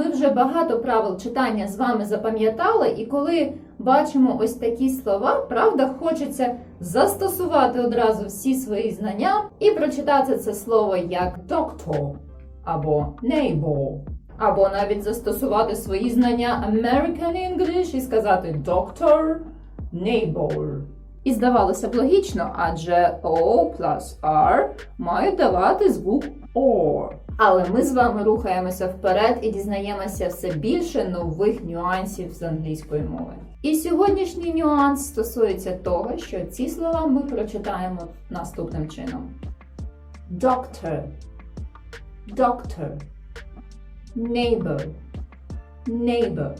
Ми вже багато правил читання з вами запам'ятали, і коли бачимо ось такі слова, правда, хочеться застосувати одразу всі свої знання і прочитати це слово як doctor або neighbor. Або навіть застосувати свої знання American English і сказати doctor, neighbor. І здавалося б логічно, адже O plus R мають давати звук OR. Але ми з вами рухаємося вперед і дізнаємося все більше нових нюансів з англійської мови. І сьогоднішній нюанс стосується того, що ці слова ми прочитаємо наступним чином: Doctor, doctor, neighbor, neighbor.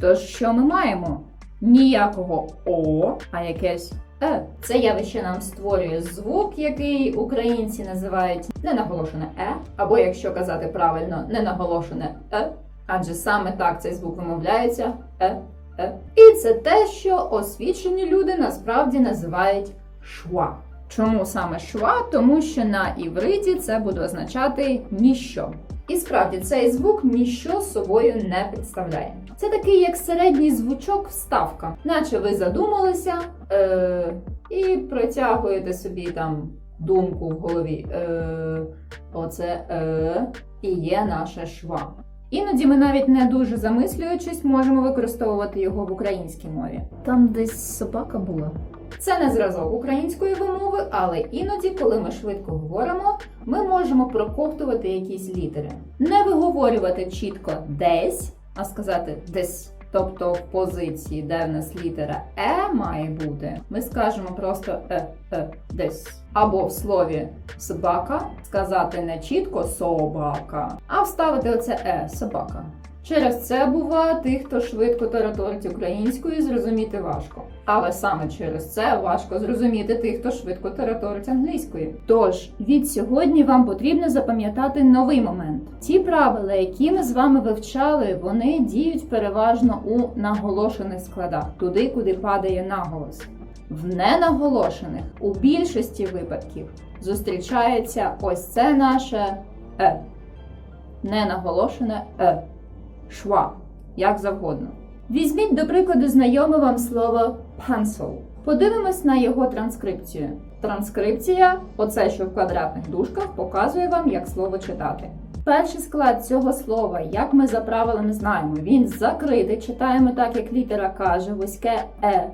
Тож що ми маємо? Ніякого О, а якесь Е. Це явище нам створює звук, який українці називають ненаголошене Е, або якщо казати правильно, ненаголошене Е, адже саме так цей звук вимовляється Е, Е. І це те, що освічені люди насправді називають шва. Чому саме шва? Тому що на івриті це буде означати ніщо. І справді цей звук ніщо собою не представляє. Це такий як середній звучок вставка, наче ви задумалися е- і протягуєте собі там думку в голові. Е- оце е- і є наша шва. Іноді ми навіть не дуже замислюючись, можемо використовувати його в українській мові. Там десь собака була. Це не зразок української вимови, але іноді, коли ми швидко говоримо, ми можемо проковтувати якісь літери. Не виговорювати чітко десь, а сказати десь. Тобто в позиції, де в нас літера Е має бути, ми скажемо просто е, е, десь. Або в слові собака сказати не чітко собака, а вставити оце е собака. Через це бува тих, хто швидко тараторить українською, зрозуміти важко. Але саме через це важко зрозуміти тих, хто швидко тараторить англійською. Тож від сьогодні вам потрібно запам'ятати новий момент. Ті правила, які ми з вами вивчали, вони діють переважно у наголошених складах, туди, куди падає наголос. В ненаголошених у більшості випадків зустрічається ось це наше е. Ненаголошене е шва, як завгодно. Візьміть, до прикладу, знайоме вам слово pencil. Подивимось на його транскрипцію. Транскрипція, оце що в квадратних дужках, показує вам, як слово читати. Перший склад цього слова, як ми за правилами знаємо, він закритий. Читаємо так, як літера каже, вузьке е.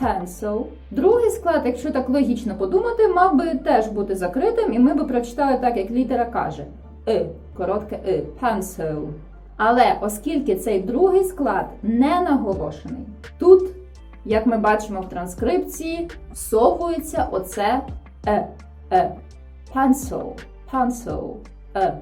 Pencil. Другий склад, якщо так логічно подумати, мав би теж бути закритим, і ми би прочитали так, як літера каже. И, коротке и, pencil. Але оскільки цей другий склад не наголошений, тут, як ми бачимо в транскрипції, всовується оце е, е, pencil, pencil, е.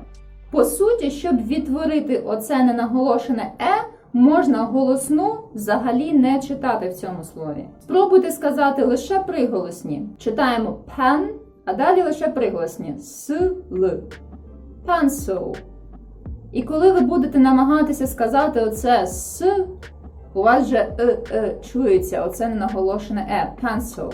По суті, щоб відтворити оце ненаголошене е, можна голосну взагалі не читати в цьому слові. Спробуйте сказати лише приголосні. Читаємо pen, а далі лише приголосні с, л. Pencil. І коли ви будете намагатися сказати оце с, у вас же е, е, чується оце ненаголошене е, pencil.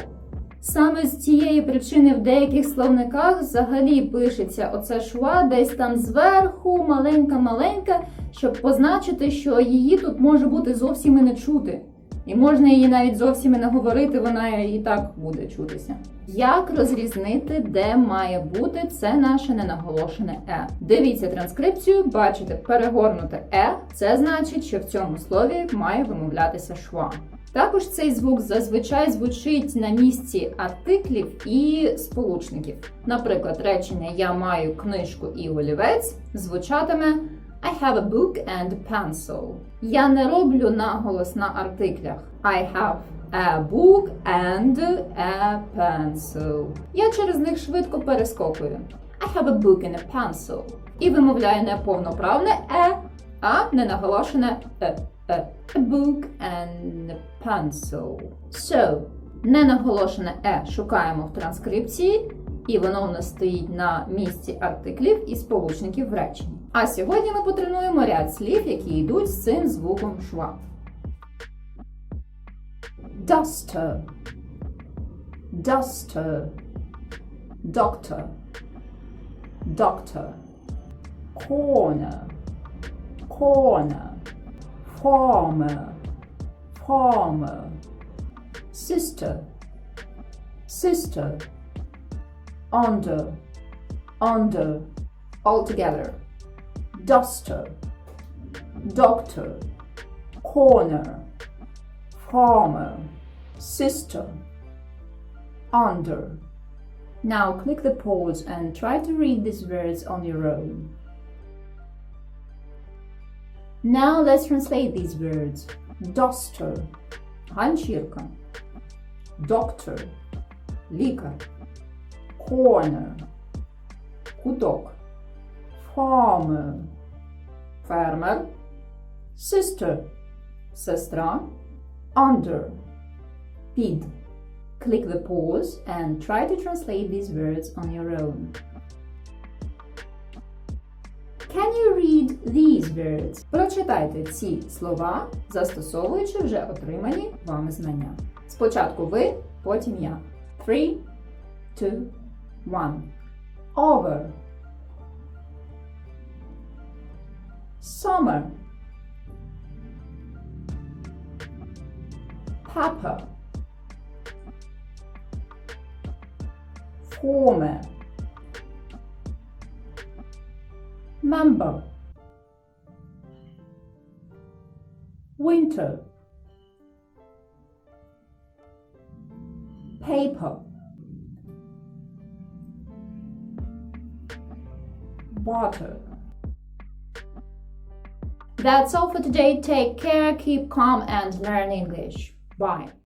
Саме з цієї причини в деяких словниках взагалі пишеться оце шва десь там зверху, маленька-маленька, щоб позначити, що її тут може бути зовсім і не чути. І можна її навіть зовсім і не говорити, вона і так буде чутися. Як розрізнити, де має бути це наше ненаголошене е? Дивіться транскрипцію, бачите, перегорнуте е, це значить, що в цьому слові має вимовлятися шва. Також цей звук зазвичай звучить на місці артиклів і сполучників. Наприклад, речення Я маю книжку і олівець звучатиме I have a book and pencil. Я не роблю наголос на артиклях. I have a book and a pencil. Я через них швидко перескокую. I have a book and a pencil. І вимовляю не повноправне е, а ненаголошене е. е. A book and a pencil. So, ненаголошене е шукаємо в транскрипції, і воно в нас стоїть на місці артиклів і сполучників в реченні. А сьогодні ми потренуємо ряд слів, які йдуть з цим звуком шва. Duster. Duster. Doctor. Doctor. Corner. corner, farmer, farmer, sister, sister, under, under, All together. duster, doctor, corner, farmer, sister, under. Now click the pause and try to read these words on your own. Now let's translate these words. Duster – ганчірка. Doctor – лікар. Corner – куток. Farmer – фермер. Sister – сестра. Under – під. Click the pause and try to translate these words on your own. Can you read these words? Прочитайте ці слова, застосовуючи вже отримані вами знання. Спочатку ви, потім я. Three, two, one. Over. Summer. Pepper. Former. Member. Winter. Paper. Water. That's all for today. Take care, keep calm, and learn English. Bye.